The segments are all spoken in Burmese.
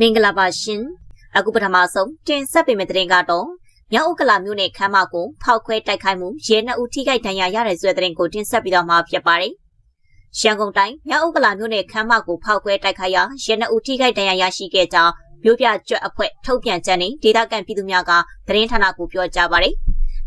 မင်္ဂလာပါရှင်အခုပထမဆုံးတင်ဆက်ပေးမယ့်သတင်းကတော့မြောက်ဥက္ကလာမြို့နယ်ခမ်းမကိုဖောက်ခွဲတိုက်ခိုက်မှုရဲနှစ်ဦးထိခိုက်ဒဏ်ရာရတဲ့ဆွဲသတင်းကိုတင်ဆက်ပြီးတော့မှာဖြစ်ပါတယ်ရန်ကုန်တိုင်းမြောက်ဥက္ကလာမြို့နယ်ခမ်းမကိုဖောက်ခွဲတိုက်ခိုက်ရာရဲနှစ်ဦးထိခိုက်ဒဏ်ရာရရှိခဲ့ကြောင်းမြို့ပြကျွတ်အဖွဲ့ထုတ်ပြန်ချက်နဲ့ဒေသခံပြည်သူများကသတင်းဌာနကိုပြောကြားပါတယ်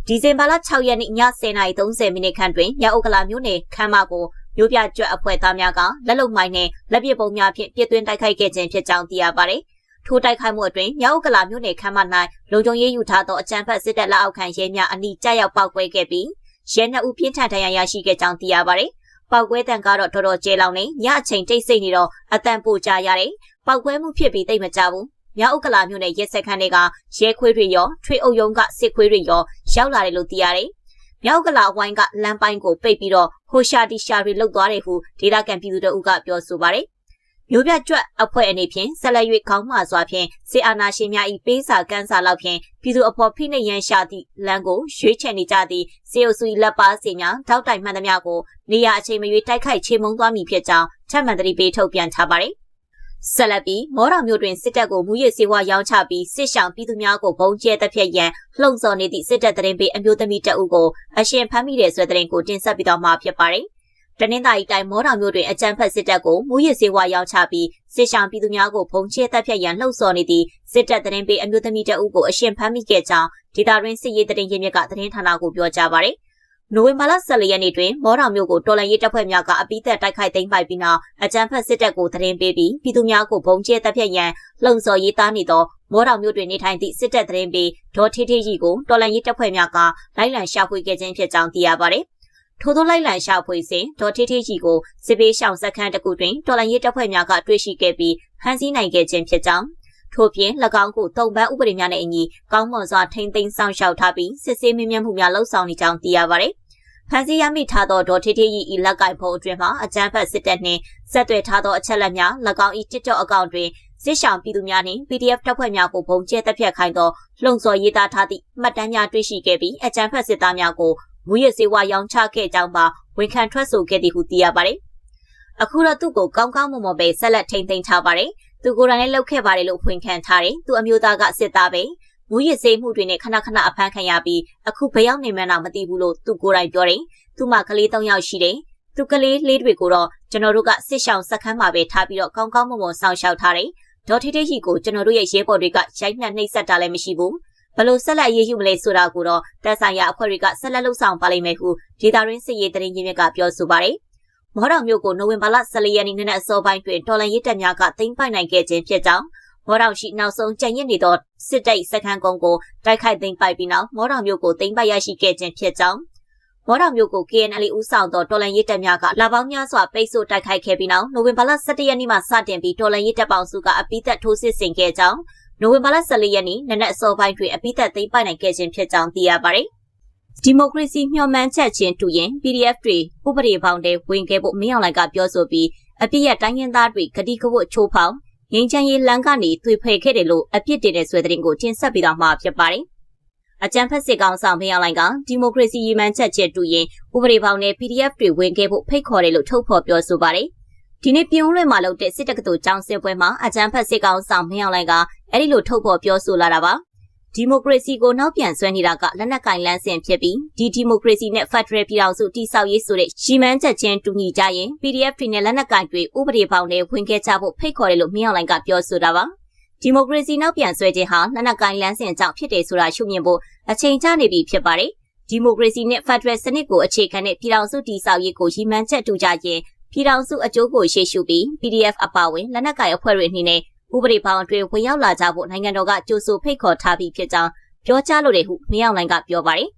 ဒီဇင်ဘာလ6ရက်နေ့ည10:30မိနစ်ခန့်တွင်မြောက်ဥက္ကလာမြို့နယ်ခမ်းမကို မြို့ပြကျွတ်အဖွဲ့သားများကလက်လုံမိုင်းနဲ့လက်ပစ်ပုံများဖြင့်ပြစ်သွင်းတိုက်ခိုက်ခဲ့ခြင်းဖြစ်ကြောင်းသိရပါတယ်။ထိုးတိုက်ခိုက်မှုအတွင်းမြောက်ဥက္ကလာမြို့နယ်ခမ်းမ၌လုံခြုံရေးယူထားသောအကြမ်းဖက်စစ်တပ်လက်အောက်ခံရဲများအနီးကျရောက်ပောက်ကွဲခဲ့ပြီးရဲနှစ်ဦးပြင်းထန်ဒဏ်ရာရရှိခဲ့ကြောင်းသိရပါတယ်။ပောက်ကွဲတံကတော့တော်တော်ကျဲလောင်နေညအချိန်တိတ်ဆိတ်နေတော့အတန်ပိုကြရတယ်။ပောက်ကွဲမှုဖြစ်ပြီးတိတ်မကြဘူး။မြောက်ဥက္ကလာမြို့နယ်ရဲစခန်းတွေကရဲခွေးတွေရောထွေအုပ်ရုံးကစစ်ခွေးတွေရောရောက်လာတယ်လို့သိရတယ်။ မြောက်ကလာဝိုင်းကလမ်းပိုင်းကိုပိတ်ပြီးတော့ဟိုရှာတီရှာတွေလှုပ်သွားတယ်ဟုဒေသခံပြည်သူတို့ကပြောဆိုပါတယ်။မျိုးပြကျွတ်အဖွဲ့အနေဖြင့်ဆက်လက်၍ခေါင်းမှစွာဖြင့်စေအာနာရှင်များ၏ပေးစာကမ်းစာလောက်ဖြင့်ပြည်သူအဖို့ဖိနှိပ်ရန်ရှာသည့်လမ်းကိုရွေးချယ်နေကြသည့်စေအုပ်စု၏လက်ပါစီများတောက်တိုင်မှန်သမျှကိုနေရာအချိန်မရွေးတိုက်ခိုက်ချေမှုန်းသွားမည်ဖြစ်ကြောင်းချက်မှန်သတိပေးထုတ်ပြန်ထားပါတယ်။ ဆက်လက်ပြီးမော်တော်မြို့တွင်စစ်တပ်ကိုမူရစ်စေဝါရောင်းချပြီးစစ်ဆောင်ပြည်သူများကိုဘုံကျဲတပ်ဖြတ်ရန်လှုံ့ဆော်နေသည့်စစ်တပ်တရင်ပေးအမျိုးသမီးတအုပ်ကိုအရှင်ဖမ်းမိတဲ့ဆွဲတဲ့ရင်ကိုတင်ဆက်ပြီးတော့မှာဖြစ်ပါတယ်။တနင်္သာရီတိုင်းမော်တော်မြို့တွင်အကြမ်းဖက်စစ်တပ်ကိုမူရစ်စေဝါရောင်းချပြီးစစ်ဆောင်ပြည်သူများကိုဘုံကျဲတပ်ဖြတ်ရန်လှုံ့ဆော်နေသည့်စစ်တပ်တရင်ပေးအမျိုးသမီးတအုပ်ကိုအရှင်ဖမ်းမိခဲ့ကြောင်းဒေတာရင်းစစ်ရေးတရင်ရင်းမြစ်ကသတင်းဌာနကိုပြောကြားပါတယ်။ နိုဝင်ဘာလ14ရက်နေ့တွင်မော်တော်မြို့ကိုတော်လန်ရေးတပ်ဖွဲ့များကအပိသက်တိုက်ခိုက်သိမ်းပိုက်ပြီးနောက်အကြမ်းဖက်စစ်တပ်ကိုသတင်းပေးပြီးပြည်သူများကိုဘုံကျဲတပ်ဖြတ်ရန်လှုံ့ဆော်ရေးသားနေသောမော်တော်မြို့တွင်နေထိုင်သည့်စစ်တပ်သတင်းပေးဒေါ်ထေးထေးကြီးကိုတော်လန်ရေးတပ်ဖွဲ့များကလိုက်လံရှာဖွေခဲ့ခြင်းဖြစ်ကြောင်းသိရပါတယ်။ထို့သောလိုက်လံရှာဖွေစဉ်ဒေါ်ထေးထေးကြီးကိုစစ်ပေးရှောင်စခန်းတစ်ခုတွင်တော်လန်ရေးတပ်ဖွဲ့များကတွေ့ရှိခဲ့ပြီးဖမ်းဆီးနိုင်ခဲ့ခြင်းဖြစ်ကြောင်း ထို့ပြင်၎င်းကိုတုံပန်းဥပဒေများနဲ့အညီကောင်းမွန်စွာထိန်းသိမ်းဆောင်ရှောက်ထားပြီးစစ်ဆေးမြင့်မြတ်မှုများလှုံ့ဆော်နေကြောင်းသိရပါတယ်။ဖန်စီရမိထားသောဒေါ်ထေးထေး၏ဤလက်ကင်ဖုံအတွင်းမှာအကြမ်းဖက်စစ်တပ်နှင့်ဆက်သွယ်ထားသောအချက်လက်များ၎င်း၏ TikTok အကောင့်တွင်စစ်ဆောင်ပြည်သူများနှင့် PDF တပ်ဖွဲ့များကိုပုံကျဲတပ်ဖြတ်ခိုင်းသောလှုံ့ဆော်ရေးသားထားသည့်မှတ်တမ်းများတွေ့ရှိခဲ့ပြီးအကြမ်းဖက်စစ်သားများကိုမူရစေဝါရောင်းချခဲ့ကြောင်းပါဝန်ခံထွက်ဆိုခဲ့သည်ဟုသိရပါတယ်။အခုတော့သူ့ကိုကောင်းကောင်းမွန်မွန်ပဲဆက်လက်ထိန်းသိမ်းထားပါတယ်။ သူကိုယ်တိုင်လည်းလှုပ်ခဲ့ပါတယ်လို့ဖွင့်ခံထားတယ်။သူအမျိုးသားကစစ်သားပဲ။မူရစ်စေးမှုတွေနဲ့ခဏခဏအဖမ်းခံရပြီးအခုဘယ်ရောက်နေမှန်းတော့မသိဘူးလို့သူကိုယ်တိုင်ပြောတယ်။သူ့မှာကလေး၃ယောက်ရှိတယ်။သူကလေးလေးတွေကိုတော့ကျွန်တော်တို့ကစစ်ဆောင်စခန်းမှာပဲထားပြီးတော့ကောင်းကောင်းမွန်မွန်ဆောင်ရှောက်ထားတယ်။ဒေါ်ထေးထေးကြီးကိုကျွန်တော်တို့ရဲ့ရဲဘော်တွေကရိုက်နှက်နှိပ်စက်တာလည်းမရှိဘူး။ဘလို့ဆက်လက်ရေးယူမလဲဆိုတာကိုတော့တပ်ဆိုင်ရာအဖွဲ့တွေကဆက်လက်လှုပ်ဆောင်ပါလိမ့်မယ်ဟုဒေတာရင်းစစ်ရေးတရင်ရင်းမြစ်ကပြောဆိုပါတယ်။ မော်တော်မြို့ကိုနိုဝင်ဘာလ14ရက်နေ့နက်အစောပိုင်းတွင်တော်လန်ရေးတပ်များကသိမ်းပိုက်နိုင်ခဲ့ခြင်းဖြစ်ကြောင်းမော်တော်ရှိနောက်ဆုံးကြံရစ်နေသောစစ်တပ်စခန်းကုန်းကိုတိုက်ခိုက်သိမ်းပိုက်ပြီးနောက်မော်တော်မျိုးကိုသိမ်းပိုက်ရရှိခဲ့ခြင်းဖြစ်ကြောင်းမော်တော်မျိုးကို KNL ဦးဆောင်သောတော်လန်ရေးတပ်များကလာပေါင်းများစွာပိတ်ဆို့တိုက်ခိုက်ခဲ့ပြီးနောက်နိုဝင်ဘာလ17ရက်နေ့မှစတင်ပြီးတော်လန်ရေးတပ်ပေါင်းစုကအပိသက်ထိုးစစ်ဆင်ခဲ့ကြောင်းနိုဝင်ဘာလ14ရက်နေ့နနက်အစောပိုင်းတွင်အပိသက်သိမ်းပိုက်နိုင်ခဲ့ခြင်းဖြစ်ကြောင်းသိရပါတယ်။ ဒီမိုကရေစီမျှော်မှန်းချက်ချင်းတူရင် PDF တွေဥပဒေပေါင်းတွေဝင်ခဲ့ဖို့မင်းအောင်လှိုင်ကပြောဆိုပြီးအပြစ်ရတိုင်းရင်းသားတွေကတိကဝတ်ချိုးဖောက်ငိမ့်ချမ်းရေးလမ်းကနေသွေဖယ်ခဲ့တယ်လို့အပြစ်တင်တဲ့ဆွဲတဲ့ရင်ကိုတင်ဆက်ပေးတော့မှာဖြစ်ပါတယ်။အကြံဖက်စစ်ကောင်ဆောင်မင်းအောင်လှိုင်ကဒီမိုကရေစီရည်မှန်းချက်ချက်တူရင်ဥပဒေပေါင်းနဲ့ PDF တွေဝင်ခဲ့ဖို့ဖိတ်ခေါ်တယ်လို့ထုတ်ဖော်ပြောဆိုပါတယ်။ဒီနေ့ပြုံးလွှင့်မှာလုပ်တဲ့စစ်တက္ကသိုလ်ကျောင်းစစ်ပွဲမှာအကြံဖက်စစ်ကောင်ဆောင်မင်းအောင်လှိုင်ကအဲ့ဒီလိုထုတ်ဖော်ပြောဆိုလာတာပါ ဒီမိုကရေစီကိုနောက်ပြန်ဆွဲနေတာကလက်နက်ကင်လန်းစဉ်ဖြစ်ပြီးဒီဒီမိုကရေစီနဲ့ဖက်ဒရယ်ပြည်ထောင်စုတည်ဆောက်ရေးဆိုတဲ့ရှီမန်းချက်ချင်းတူညီကြရင် PDF တွေနဲ့လက်နက်ကင်တွေဥပဒေပေါင်းနဲ့ဝင်ခဲ့ကြဖို့ဖိတ်ခေါ်တယ်လို့မြောက်လိုင်းကပြောဆိုတာပါဒီမိုကရေစီနောက်ပြန်ဆွဲခြင်းဟာလက်နက်ကင်လန်းစဉ်ကြောင့်ဖြစ်တယ်ဆိုတာရှုမြင်ဖို့အချိန်ကျနေပြီဖြစ်ပါတယ်ဒီမိုကရေစီနဲ့ဖက်ဒရယ်စနစ်ကိုအခြေခံတဲ့ပြည်ထောင်စုတည်ဆောက်ရေးကိုရည်မှန်းချက်တူကြရင်ပြည်ထောင်စုအကျိုးကိုရှေ့ရှုပြီး PDF အပါအဝင်လက်နက်ကင်အဖွဲ့တွေအနေနဲ့ ဥပဒေပေါင်းအတွင်းဝင်ရောက်လာကြဖို့နိုင်ငံတော်ကကြိုးဆိုဖိတ်ခေါ်ထားပြီးဖြစ်ကြောင်းပြောကြားလိုတယ်ဟုမင်းအောင်လိုင်ကပြောပါတယ်